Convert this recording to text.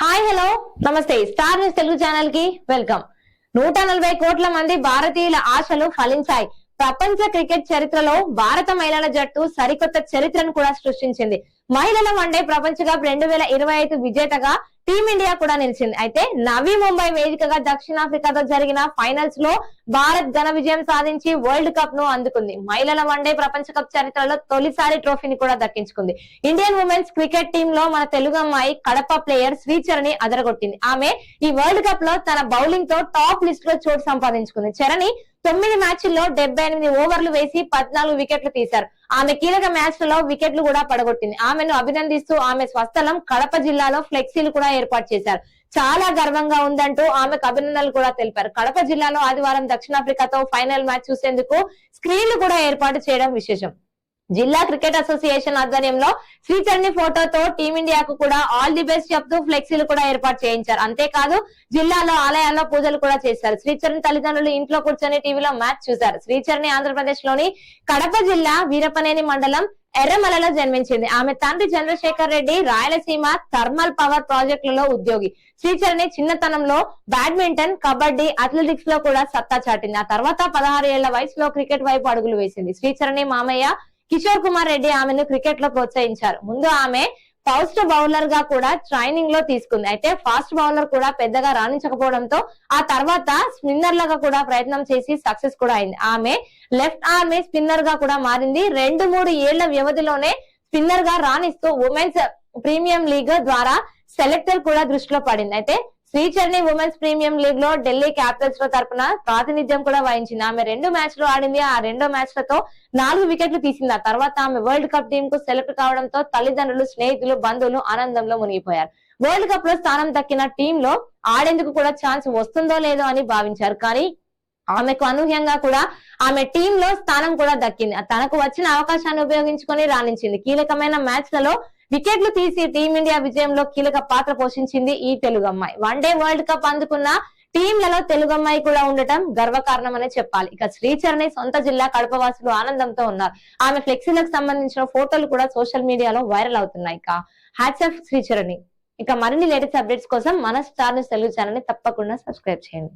Hi hello. నమస్తే. Star news Telugu ఛానల్కి welcome. నూట నలభై కోట్ల మంది భారతీయుల ఆశలు ఫలించాయి. ప్రపంచ క్రికెట్ చరిత్రలో భారత మహిళల జట్టు సరికొత్త చరిత్రను కూడా సృష్టించింది. మహిళల వన్డే ప్రపంచ కప్ రెండు వేల ఇరవై ఐదు విజేతగా టీమిండియా కూడా నిలిచింది. అయితే నవీ ముంబై వేదికగా దక్షిణాఫ్రికాతో జరిగిన ఫైనల్స్లో భారత్ ఘన విజయం సాధించి వరల్డ్ కప్ను అందుకుంది. మహిళల వన్డే ప్రపంచ కప్ చరిత్రలో తొలిసారి ట్రోఫీని కూడా దక్కించుకుంది. ఇండియన్ ఉమెన్స్ క్రికెట్ టీమ్లో మన తెలుగు అమ్మాయి కడప ప్లేయర్ శ్రీచరణి అదరగొట్టింది. ఆమె ఈ వరల్డ్ కప్లో తన బౌలింగ్తో టాప్ లిస్ట్లో చోటు సంపాదించుకుంది. చరణి తొమ్మిది మ్యాచ్ల్లో డెబ్బై ఎనిమిది ఓవర్లు వేసి పద్నాలుగు వికెట్లు తీశారు. ఆమె కీలక మ్యాచ్లలో వికెట్లు కూడా పడగొట్టింది. ఆమెను అభినందిస్తూ ఆమె స్వస్థలం కడప జిల్లాలో ఫ్లెక్సీలు కూడా ఏర్పాటు చేశారు. చాలా గర్వంగా ఉందంటూ ఆమెకు అభినందనలు కూడా తెలిపారు. కడప జిల్లాలో ఆదివారం దక్షిణాఫ్రికాతో ఫైనల్ మ్యాచ్ చూసేందుకు స్క్రీన్లు కూడా ఏర్పాటు చేయడం విశేషం. జిల్లా క్రికెట్ అసోసియేషన్ ఆధ్వర్యంలో శ్రీచరణి ఫోటోతో టీమిండియాకు కూడా ఆల్ ది బెస్ట్ చెప్తూ ఫ్లెక్సీలు కూడా ఏర్పాటు చేయించారు. అంతేకాదు జిల్లాలో ఆలయాల్లో పూజలు కూడా చేశారు. శ్రీచరణి తల్లిదండ్రులు ఇంట్లో కూర్చొని టీవీలో మ్యాచ్ చూశారు. శ్రీచరణి ఆంధ్రప్రదేశ్లోని కడప జిల్లా వీరపనేని మండలం ఎర్రమలలో జన్మించింది. ఆమె తండ్రి చంద్రశేఖర్ రెడ్డి రాయలసీమ థర్మల్ పవర్ ప్రాజెక్టులలో ఉద్యోగి. శ్రీచరణి చిన్నతనంలో బ్యాడ్మింటన్ కబడ్డీ అథ్లెటిక్స్లో కూడా సత్తా చాటింది. ఆ తర్వాత పదహారు ఏళ్ళ వయసులో క్రికెట్ వైపు అడుగులు వేసింది. శ్రీచరణి మామయ్య కిషోర్ కుమార్ రెడ్డి ఆమెను క్రికెట్లో ప్రోత్సహించారు. ముందు ఆమె ఫాస్ట్ బౌలర్గా కూడా ట్రైనింగ్లో తీసుకుంది. అయితే ఫాస్ట్ బౌలర్ కూడా పెద్దగా రాణించకపోవడంతో ఆ తర్వాత స్పిన్నర్ లాగా కూడా ప్రయత్నం చేసి సక్సెస్ కూడా అయింది. ఆమె లెఫ్ట్ ఆర్మ్ స్పిన్నర్గా కూడా మారింది. రెండు మూడు ఏళ్ళ వ్యవధిలోనే స్పిన్నర్గా రాణిస్తూ ఉమెన్స్ ప్రీమియం లీగ్ ద్వారా సెలెక్టర్ కూడా దృష్టిలో పడింది. అయితే శ్రీచరణి ఉమెన్స్ ప్రీమియం లీగ్లో ఢిల్లీ క్యాపిటల్స్లో తరపున ప్రాతినిధ్యం కూడా వహించింది. ఆమె రెండు మ్యాచ్లో ఆడింది. ఆ రెండో మ్యాచ్లతో నాలుగు వికెట్లు తీసింది. ఆ తర్వాత ఆమె వరల్డ్ కప్ టీం కు సెలెక్ట్ కావడంతో తల్లిదండ్రులు స్నేహితులు బంధువులు ఆనందంలో మునిగిపోయారు. వరల్డ్ కప్లో స్థానం దక్కిన టీం లో ఆడేందుకు కూడా ఛాన్స్ వస్తుందో లేదో అని భావించారు. కానీ ఆమెకు అనూహ్యంగా కూడా ఆమె టీంలో స్థానం కూడా దక్కింది. తనకు వచ్చిన అవకాశాన్ని ఉపయోగించుకొని రాణించింది. కీలకమైన మ్యాచ్లలో వికెట్లు తీసి టీమిండియా విజయంలో కీలక పాత్ర పోషించింది ఈ తెలుగు అమ్మాయి. వన్ డే వరల్డ్ కప్ అందుకున్న టీంలలో తెలుగు అమ్మాయి కూడా ఉండటం గర్వకారణమనే చెప్పాలి. ఇక శ్రీచరణి సొంత జిల్లా కడప వాసులు ఆనందంతో ఉన్నారు. ఆమె ఫ్లెక్సీలకు సంబంధించిన ఫోటోలు కూడా సోషల్ మీడియాలో వైరల్ అవుతున్నాయి. ఇక హ్యాట్సాఫ్ శ్రీచరణి. ఇక మరిన్ని లేటెస్ట్ అప్డేట్స్ కోసం మన స్టార్ న్యూస్ తెలుగు ఛానల్ని తప్పకుండా సబ్స్క్రైబ్ చేయండి.